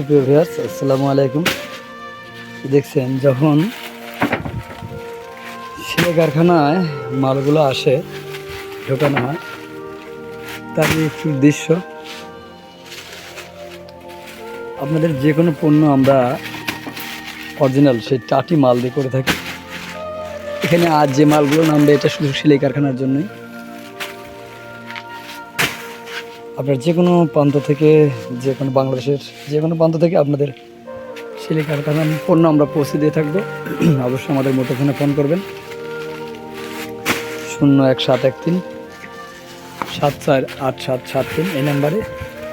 সুপ্রিয় ভিউয়ার্স আসসালামু আলাইকুম। দেখছেন, যখন সেলাই কারখানায় মালগুলো আসে, ঢোকানো হয়, তার একটু দৃশ্য আপনাদের যে কোনো পণ্য আমরা অরিজিনাল সেই টাটি মাল দিয়ে করে থাকি। এখানে আজ যে মালগুলো নামবে এটা শুধু সেলাই কারখানার জন্যই। আপনার যে কোনো প্রান্ত থেকে, যে কোনো বাংলাদেশের যে কোনো প্রান্ত থেকে আপনাদের সেলাই কারখানার পণ্য আমরা পৌঁছে দিয়ে থাকব। অবশ্যই আমাদের মুঠোফোনে ফোন করবেন। শূন্য এক সাত এক তিন, সাত চার আট সাত সাত তিন, এই নাম্বারে।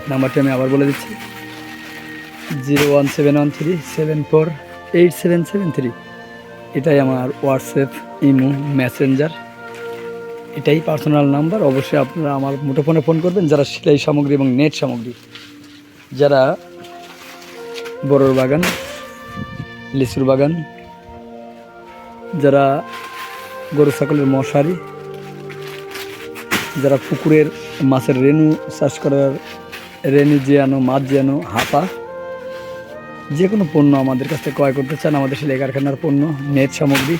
নাম্বারটি আমি আবার বলে দিচ্ছি। Zero one seven one three seven four eight seven seven three. এটাই আমার হোয়াটসঅ্যাপ, ইমো, মেসেঞ্জার। এটাই পার্সোনাল নাম্বার অবশ্যই আপনারা আমার মুঠোফোনে ফোন করবেন, যারা সেলাই সামগ্রী এবং নেট সামগ্রী। যারা বড়র বাগান, লিচুর বাগান, যারা গরু, ছাগলের মশারি, যারা পুকুরের মাছের রেনু চাষ করার রেনু জিয়ানো, মাছ জিয়ানো, হাপা, যে কোনো পণ্য আমাদের কাছ ক্রয় করতে চান, আমাদের সেলাই কারখানার পণ্য নেট সামগ্রী,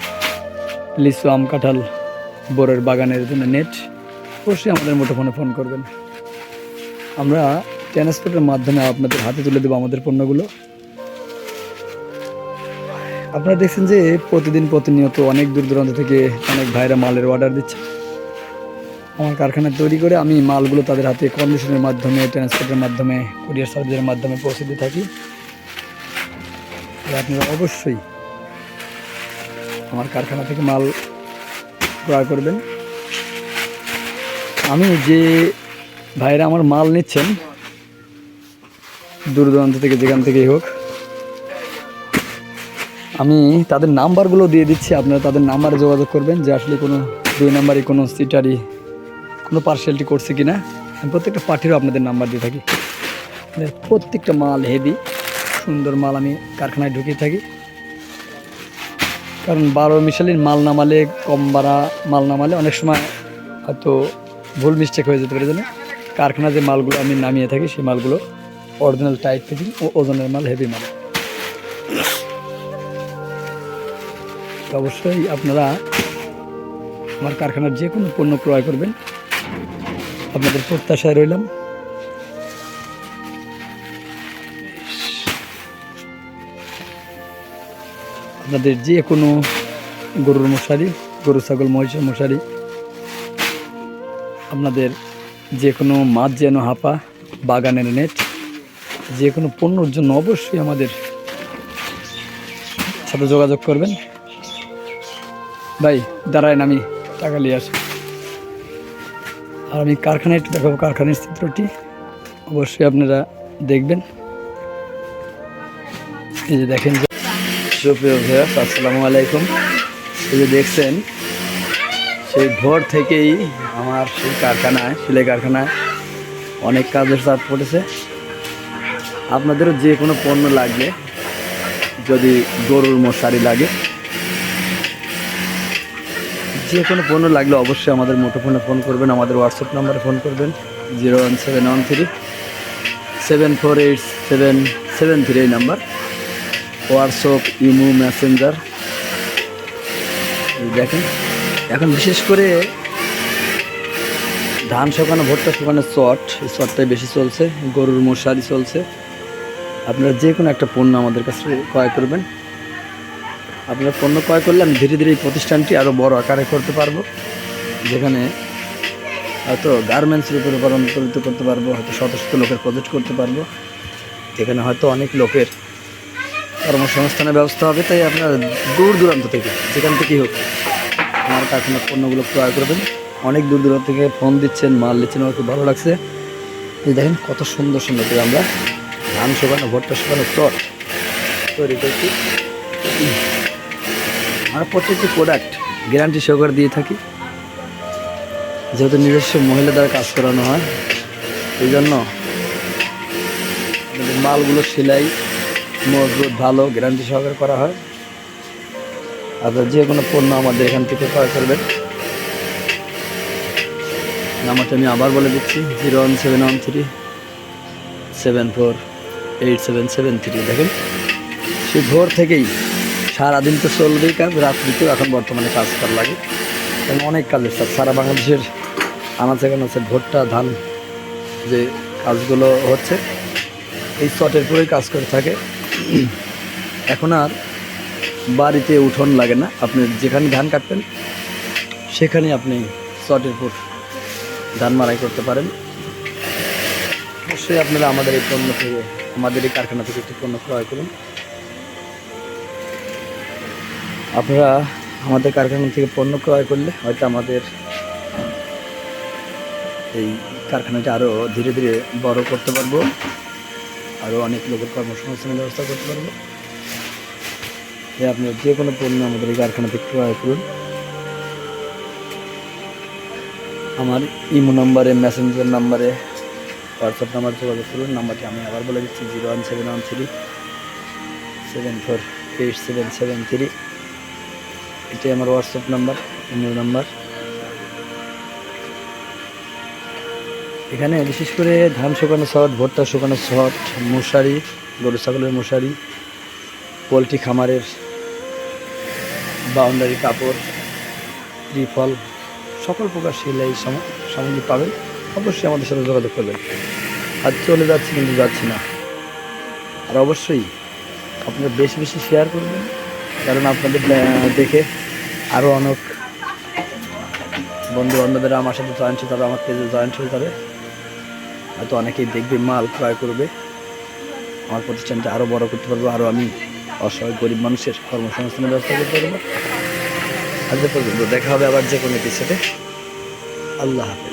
লিচু, আম, কাঁঠাল। বরের বাগানের জন্য নেট, অবশ্যই আমাদের মুঠোফোনে ফোন করবেন। আমরা ট্রান্সপোর্টের মাধ্যমে আপনাদের হাতে তুলে দেবো আমাদের পণ্যগুলো। আপনারা দেখছেন যে প্রতিদিন প্রতিনিয়ত অনেক দূর দূরান্ত থেকে অনেক ভাইরা মালের অর্ডার দিচ্ছে। আমার কারখানায় তৈরি করে আমি মালগুলো তাদের হাতে কন্ডিশনের মাধ্যমে, ট্রান্সপোর্টের মাধ্যমে, কুরিয়ার সার্ভিসের মাধ্যমে পৌঁছে দিয়ে থাকি। আপনারা অবশ্যই আমার কারখানা থেকে মাল ক্রয় করবেন। আমি যে ভাইরা আমার মাল নিচ্ছেন দূর দূরান্ত থেকে যেখান থেকেই হোক, আমি তাদের নাম্বারগুলো দিয়ে দিচ্ছি। আপনারা তাদের নাম্বারে যোগাযোগ করবেন যে আসলে কোনো দুই নাম্বারই, কোনো সিটারি কোনো পার্সেলটি করছে কি না আমি প্রত্যেকটা পার্টিরও আপনাদের নাম্বার দিয়ে থাকি। প্রত্যেকটা মাল হেভি সুন্দর মাল আমি কারখানায় ঢুকিয়ে থাকি। কারণ বারো মিশালির মাল নামালে কম বাড়া মাল নামালে অনেক সময় হয়তো ভুল মিস্টেক হয়ে যেতে পারে জন্য কারখানা যে মালগুলো আমি নামিয়ে থাকি, সেই মালগুলো অরিজিনাল টাইট ফিটিং ও ওজনের মাল হেভি মাল। অবশ্যই আপনারা আমার কারখানার যে কোনো পণ্য ক্রয় করবেন। আপনাদের প্রত্যাশায় রইলাম। আপনাদের যে কোনো গরুর মশারি, গরু, ছাগল মহিষের মশারি, আপনাদের যে কোনো মাছ যেন হাঁপা, বাগানের নেট, যে কোনো পণ্যর জন্য অবশ্যই আমাদের সাথে যোগাযোগ করবেন। ভাই দাঁড়ায় আমি টাকা নিয়ে আসি। আর আমি কারখানায় একটু দেখাবো, কারখানার চিত্রটি। অবশ্যই আপনারা দেখবেন। এই যে দেখেন সুপ্রিয় ভিউয়ার্স আসসালামু আলাইকুম। এই যে দেখছেন, সেই ভোর থেকেই আমার সেই কারখানায়, সেলাই কারখানায় অনেক কাজের চাপ পড়েছে। আপনাদেরও যে কোনো পণ্য লাগলে যদি গরুর মশারি লাগে, যে কোনো পণ্য লাগলে অবশ্যই আমাদের মুঠোফোনে ফোন করবেন, আমাদের হোয়াটসঅ্যাপ নাম্বারে ফোন করবেন, zero one seven one three seven four eight seven seven three এই নাম্বার। WhatsApp, imo, messenger. দেখেন, এখন বিশেষ করে ধান শুকানো, ভুট্টা শুকানো চট, এই চটটাই বেশি চলছে, গরুর মশারি চলছে। আপনারা যে কোনো একটা পণ্য আমাদের কাছে ক্রয় করবেন। আপনারা পণ্য ক্রয় করলে আমি ধীরে ধীরে এই প্রতিষ্ঠানটি আরও বড় আকারে করতে পারব। যেখানে হয়তো গার্মেন্টস রূপে রূপান্তরিত করতে পারব, হয়তো শত শত লোকের প্রজেক্ট করতে পারব। এখানে হয়তো অনেক লোকের কর্মসংস্থানের ব্যবস্থা হবে, তাই আপনার দূর দূরান্ত থেকে, যেখান থেকেই হোক, আমার কারখানার পণ্যগুলো ক্রয় করবেন। অনেক দূর দূরান্ত থেকে ফোন দিচ্ছেন, মাল নিচ্ছেন, আমার খুব ভালো লাগছে। এই দেখেন কত সুন্দর সুন্দর করে আমরা ধান শুকানো, ভুট্টা শুকানো চট তৈরি করছি। আমরা প্রত্যেকটি প্রোডাক্ট গ্যারান্টি সহকারে দিয়ে থাকি। যেহেতু নিজস্ব মহিলা দ্বারা কাজ করানো হয়, এই জন্য মালগুলো সেলাই মজবুত, ভালো গ্যারান্টি সহকারে করা হয়। আপনার যে কোনো পণ্য আমাদের এখান থেকে ক্রয় করবেন। নাম্বারটা আমি আবার বলে দিচ্ছি, zero one seven one three seven four eight seven seven three. দেখেন, সে ভোর থেকেই সারাদিন তো চলবেই কাজ, রাত্রিতেও এখন বর্তমানে কাজ করা লাগে। এবং অনেক কাজের সাথে সারা বাংলাদেশের আনাচে কানাচে ভুট্টা, ধান যে কাজগুলো হচ্ছে, এই চটের পরেই কাজ করে থাকে। এখন আর বাড়িতে উঠোন লাগে না। আপনি যেখানে ধান কাটবেন সেখানে আপনি চটের পর ধান মারাই করতে পারেন। অবশ্যই আপনারা আমাদের এই পণ্য থেকে, আমাদের এই কারখানা থেকে একটি পণ্য ক্রয় করুন। আপনারা আমাদের কারখানা থেকে পণ্য ক্রয় করলে হয়তো আমাদের এই কারখানাটা আরও ধীরে ধীরে বড় করতে পারব। আরও অনেক লোকের কর্মসংস্থানের ব্যবস্থা করতে পারব। যে আপনি যে কোনো পণ্য আমাদের এই কারখানা থেকে ক্রয় করুন। আমার ইমো নাম্বারে, মেসেঞ্জার নাম্বারে, হোয়াটসঅ্যাপ নাম্বার যোগাযোগ করুন। নাম্বারটি আমি আবার বলে দিচ্ছি, zero one seven one three, seven four eight seven seven three. এটাই আমার হোয়াটসঅ্যাপ নাম্বার ইমেল নাম্বার। এখানে বিশেষ করে ধান শুকানো শট ভুট্টা শুকানো শট মশারি, গরু, ছাগলের মশারি, পোলট্রি খামারের বাউন্ডারি, কাপড়, ত্রিফল, সকল প্রকার সেলাই সামগ্রী পাবেন। অবশ্যই আমাদের সাথে যোগাযোগ করবেন। আর চলে যাচ্ছি কিন্তু যাচ্ছি না। আর অবশ্যই আপনারা বেশি বেশি শেয়ার করবেন, কারণ আপনাদের দেখে আরও অনেক বন্ধু বান্ধবরা আমার সাথে জয়েন্ট হয়ে হবে আমার পেজে জয়েন্ট হয়ে যাবে হয়তো অনেকেই দেখবে, মাল ক্রয় করবে। আমার প্রতিষ্ঠানটা আরও বড় করতে পারব আরও আমি অসহায় গরিব মানুষের কর্মসংস্থানের ব্যবস্থা করতে পারব। আজকে পর্যন্ত দেখা হবে আবার যে কোনো কিছুতে আল্লাহ হাফেজ।